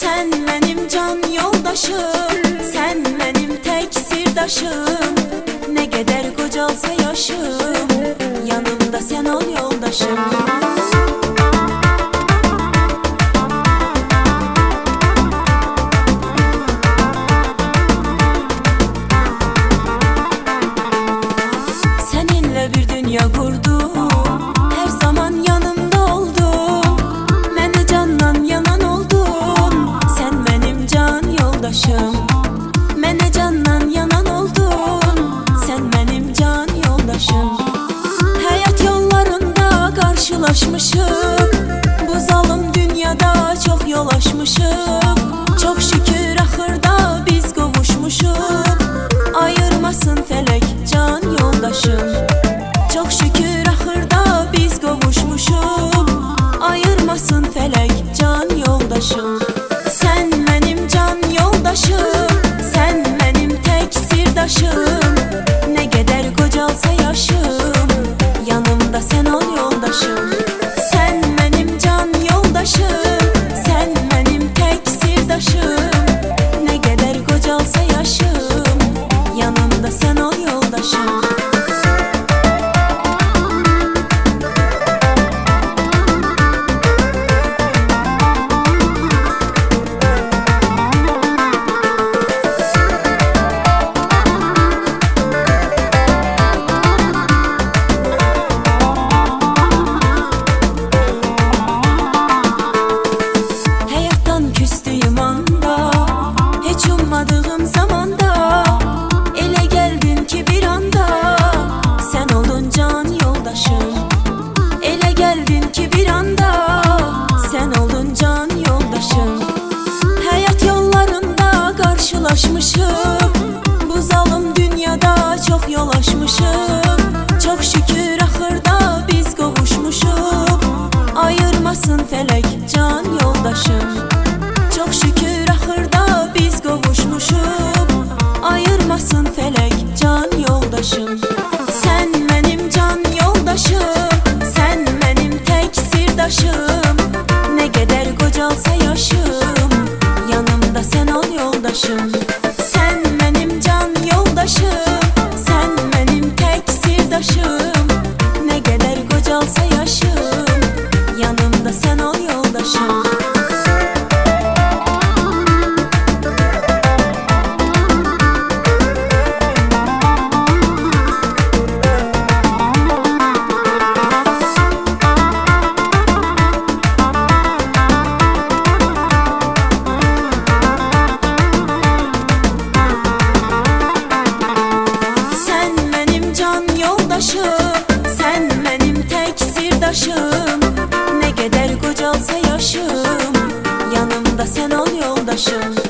Sen benim can yoldaşım Sen benim tek sirdaşım. Ne kadar kocalsa yaşım Yanımda sen ol yoldaşım Çok şükür karşılaşmışım Bu zalim dünyada çok yol aşmışım Çok şükür ahırda biz kavuşmuşuk Ayırmasın felek can yoldaşım. Çok şükür ahırda biz kavuşmuşuk Ayırmasın felek can yoldaşım. Sen benim can yoldaşım. Sen benim tek sirdaşım. Ne kadar kocalsa yaşım. Yanımda sen ol yoldaşım Boşalsa yaşım Yanımda sen ol yoldaşım. Sen benim can yoldaşım taşım Ne keder kocalsa yaşım. Yanımda sen ol yoldaşım.